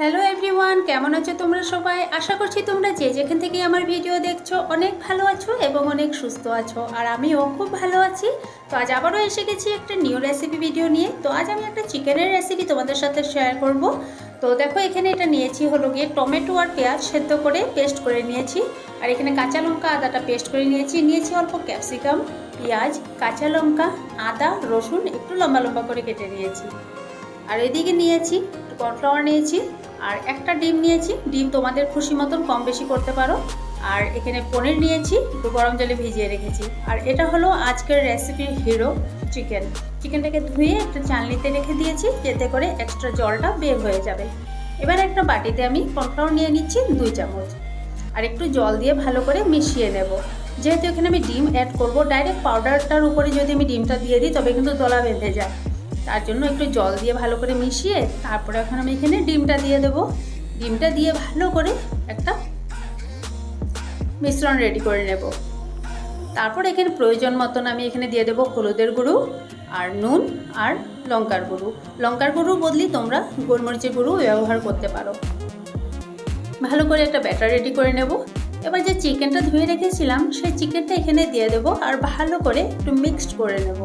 Hello everyone কেমন আছো তোমরা সবাই? আশা করছি তোমরা যে যেখান থেকে আমার ভিডিও দেখছ অনেক ভালো আছো এবং অনেক সুস্থ আছো, আর আমিও খুব ভালো আছি। তো আজ আবারও এসে গেছি একটা নিউ রেসিপি ভিডিও নিয়ে। তো আজ আমি একটা চিকেনের রেসিপি তোমাদের সাথে শেয়ার করব। তো দেখো, এখানে এটা নিয়েছি হলো গিয়ে টমেটো আর পেঁয়াজ সেদ্ধ করে পেস্ট করে নিয়েছি। আর এখানে কাঁচা লঙ্কা আদাটা পেস্ট করে নিয়েছি। নিয়েছি অল্প ক্যাপসিকাম পেঁয়াজ, কাঁচা লঙ্কা, আদা, রসুন, একটু লম্বা লম্বা করে কেটে নিয়েছি। আর এদিকে নিয়েছি কর্নফ্লাওয়ার নিয়েছি। আর একটা ডিম নিয়েছি। ডিম তোমাদের খুশি মতন কম বেশি করতে পারো। আর এখানে পনির নিয়েছি, একটু গরম জলে ভিজিয়ে রেখেছি। আর এটা হলো আজকের রেসিপির হিরো চিকেন চিকেনটাকে ধুয়ে একটা চালনিতে রেখে দিয়েছি যাতে করে এক্সট্রা জলটা বের হয়ে যাবে। এবার একটা বাটিতে আমি কর্নফ্লাওয়ার নিয়ে নিচ্ছি দুই চামচ। আর একটু জল দিয়ে ভালো করে মিশিয়ে নেব। যেহেতু এখানে আমি ডিম অ্যাড করব ডাইরেক্ট পাউডারটার উপরে যদি আমি ডিমটা দিয়ে দিই, তবে কিন্তু দলা বেঁধে যায়। তার জন্য একটু জল দিয়ে ভালো করে মিশিয়ে তারপরে এখন আমি এখানে ডিমটা দিয়ে দেবো। ডিমটা দিয়ে ভালো করে একটা মিশ্রণ রেডি করে নেব। তারপর এখানে প্রয়োজন মতন আমি এখানে দিয়ে দেবো হলুদের গুঁড়ো আর নুন আর লঙ্কার গুঁড়ো। লঙ্কার গুঁড়ো বদলি তোমরা গোলমরিচের গুঁড়ো ব্যবহার করতে পারো। ভালো করে একটা ব্যাটার রেডি করে নেব। এবার যে চিকেনটা ধুয়ে রেখেছিলাম, সেই চিকেনটা এখানে দিয়ে দেবো আর ভালো করে একটু মিক্সড করে নেব।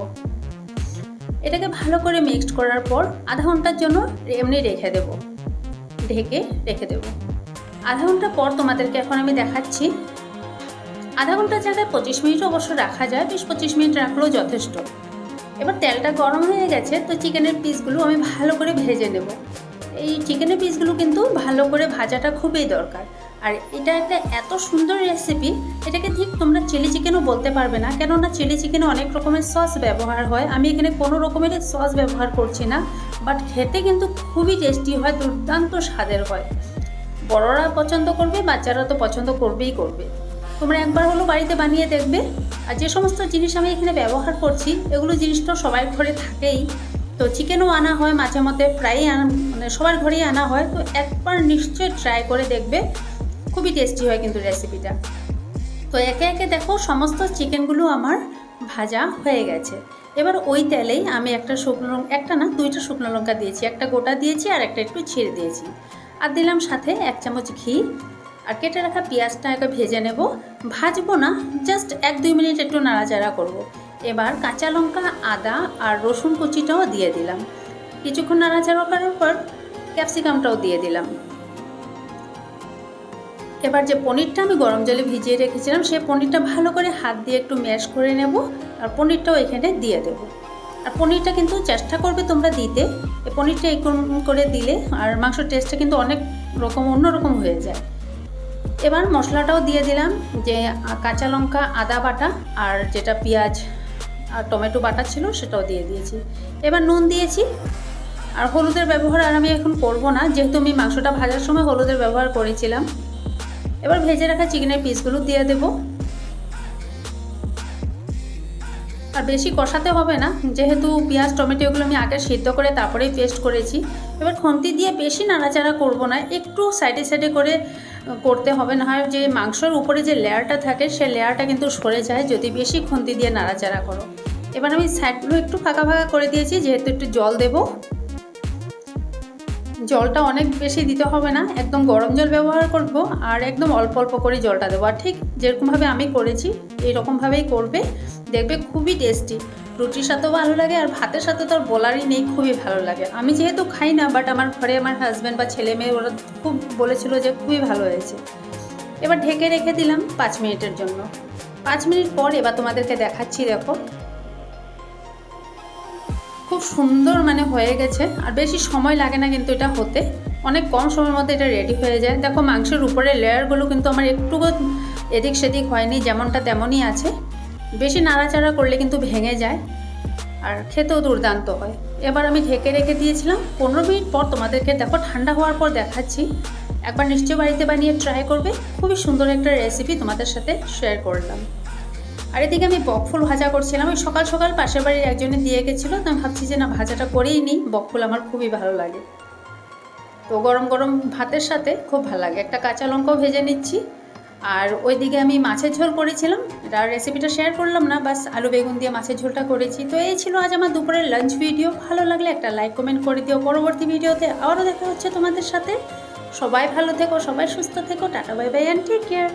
এটাকে ভালো করে মিক্সড করার পর আধা ঘণ্টার জন্য এমনি রেখে দেব। ঢেকে রেখে দেব। আধা ঘণ্টা পর তোমাদেরকে এখন আমি দেখাচ্ছি। আধা ঘণ্টার জায়গায় পঁচিশ মিনিট অবশ্য রাখা যায়, বিশ পঁচিশ মিনিট রাখলেও যথেষ্ট। এবার তেলটা গরম হয়ে গেছে, তো চিকেনের পিসগুলো আমি ভালো করে ভেজে নেব। এই চিকেনের পিসগুলো কিন্তু ভালো করে ভাজাটা খুবই দরকার। আর এটা একটা এত সুন্দর রেসিপি এটাকে ঠিক তোমরা চিলি চিকেনও বলতে পারবে না। কেননা চিলি চিকেনে অনেক রকমের সস ব্যবহার হয়। আমি এখানে কোনো রকমের সস ব্যবহার করছি না বাট খেতে কিন্তু খুবই টেস্টি হয়, দুর্দান্ত স্বাদের হয়। বড়রা পছন্দ করবে, বাচ্চারা তো পছন্দ করবেই করবে। তোমরা একবার হলো বাড়িতে বানিয়ে দেখবে। আর যে সমস্ত জিনিস আমি এখানে ব্যবহার করছি, এগুলো জিনিস তো সবার ঘরে থাকেই। তো চিকেনও আনা হয় মাঝে মধ্যে, প্রায়ই মানে সবার ঘরেই আনা হয়। তো একবার নিশ্চয়ই ট্রাই করে দেখবে। খুবই টেস্টি হয় কিন্তু রেসিপিটা তো একে একে দেখো সমস্ত চিকেনগুলো আমার ভাজা হয়ে গেছে। এবার ওই তেলেই আমি একটা শুকনো লঙ্কা একটা না, দুইটা শুকনো লঙ্কা দিয়েছি। একটা গোটা দিয়েছি আর একটা একটু ছিঁড়ে দিয়েছি। আর দিলাম সাথে এক চামচ ঘি। আর কেটে রাখা পেঁয়াজটা একটু ভেজে নেব। ভাজবো না জাস্ট এক দুই মিনিট একটু নাড়াচাড়া করব। এবার কাঁচা লঙ্কা, আদা আর রসুন কুচিটাও দিয়ে দিলাম। কিছুক্ষণ নাড়াচাড়া করার পর ক্যাপসিকামটাও দিয়ে দিলাম। এবার যে পনিরটা আমি গরম জলে ভিজিয়ে রেখেছিলাম, সেই পনিরটা ভালো করে হাত দিয়ে একটু ম্যাশ করে নেব আর পনিরটাও এখানে দিয়ে দেব। আর পনিরটা কিন্তু চেষ্টা করবে তোমরা দিতে। এই পনিরটা এরকম করে দিলে আর মাংসের টেস্টটা কিন্তু অনেক রকম অন্যরকম হয়ে যায়। এবার মশলাটাও দিয়ে দিলাম, যে কাঁচা লঙ্কা, আদা বাটা আর যেটা পেঁয়াজ আর টমেটো বাটা ছিল সেটাও দিয়ে দিয়েছি। এবার নুন দিয়েছি। আর হলুদের ব্যবহার আর আমি এখন করব না, যেহেতু আমি মাংসটা ভাজার সময় হলুদের ব্যবহার করেছিলাম। এবার ভেজে রাখা চিকেনের পিসগুলো দিয়ে দেব। আর বেশি কষাতে হবে না, যেহেতু পেঁয়াজ, টমেটো এগুলো আমি আগে সিদ্ধ করে তারপরেই পেস্ট করেছি। এবার খন্তি দিয়ে বেশি নাড়াচাড়া করব না, একটু সাইডে সাইডে করে করতে হবে। না হয় যে মাংসর উপরে যে লেয়ারটা থাকে, সে লেয়ারটা কিন্তু সরে যায়, যদি বেশি খন্তি দিয়ে নাড়াচাড়া করো। এবার আমি সাইডগুলো একটু ফাঁকা ফাঁকা করে দিয়েছি, যেহেতু একটু জল দেবো। জলটা অনেক বেশি দিতে হবে না, একদম গরম জল ব্যবহার করব আর একদম অল্প অল্প করে জলটা দেবো। আর ঠিক যেরকমভাবে আমি করেছি, এইরকমভাবেই করবে, দেখবে খুবই টেস্টি। রুটির সাথেও ভালো লাগে আর ভাতের সাথে তো আর বলারই নেই, খুবই ভালো লাগে। আমি যেহেতু খাই না বাট আমার ঘরে আমার হাজব্যান্ড বা ছেলে মেয়ে, ওরা খুব বলেছিল যে খুবই ভালো হয়েছে। এবার ঢেকে রেখে দিলাম পাঁচ মিনিটের জন্য। পাঁচ মিনিট পর এবার তোমাদেরকে দেখাচ্ছি, দেখো। খুব সুন্দর মানে হয়ে গেছে। আর বেশি সময় লাগে না কিন্তু এটা হতে। অনেক কম সময়ের মধ্যে এটা রেডি হয়ে যায়। দেখো মাংসের উপরে লেয়ারগুলো কিন্তু আমার একটু এদিক সেদিক হয়নি, যেমনটা তেমনই আছে। বেশি নাড়াচাড়া করলে কিন্তু ভেঙে যায়। আর খেতেও দুর্দান্ত হয়। এবার আমি ঢেকে রেখে দিয়েছিলাম। পনেরো মিনিট পর তোমাদেরকে দেখো ঠান্ডা হওয়ার পর দেখাচ্ছি। একবার নিশ্চয়ই বাড়িতে বানিয়ে ট্রাই করবে। খুবই সুন্দর একটা রেসিপি তোমাদের সাথে শেয়ার করলাম। আর এদিকে আমি বকফুল ভাজা করছিলাম। ওই সকাল সকাল পাশের বাড়ির একজনে দিয়ে গেছিল, তো আমি ভাবছি যে না, ভাজাটা করেই নিই। বকফুল আমার খুবই ভালো লাগে। তো গরম গরম ভাতের সাথে খুব ভালো লাগে। একটা কাঁচা লঙ্কাও ভেজে নিচ্ছি। আর ওইদিকে আমি মাছের ঝোল করেছিলাম। এটা রেসিপিটা শেয়ার করলাম না, বাস আলু বেগুন দিয়ে মাছের ঝোলটা করেছি। তো এই ছিল আজ আমার দুপুরের লাঞ্চ ভিডিও ভালো লাগলে একটা লাইক কমেন্ট করে দিও। পরবর্তী ভিডিওতে আবারও দেখা হচ্ছে তোমাদের সাথে। সবাই ভালো থেকো, সবাই সুস্থ থেকো। Tata bye bye and take care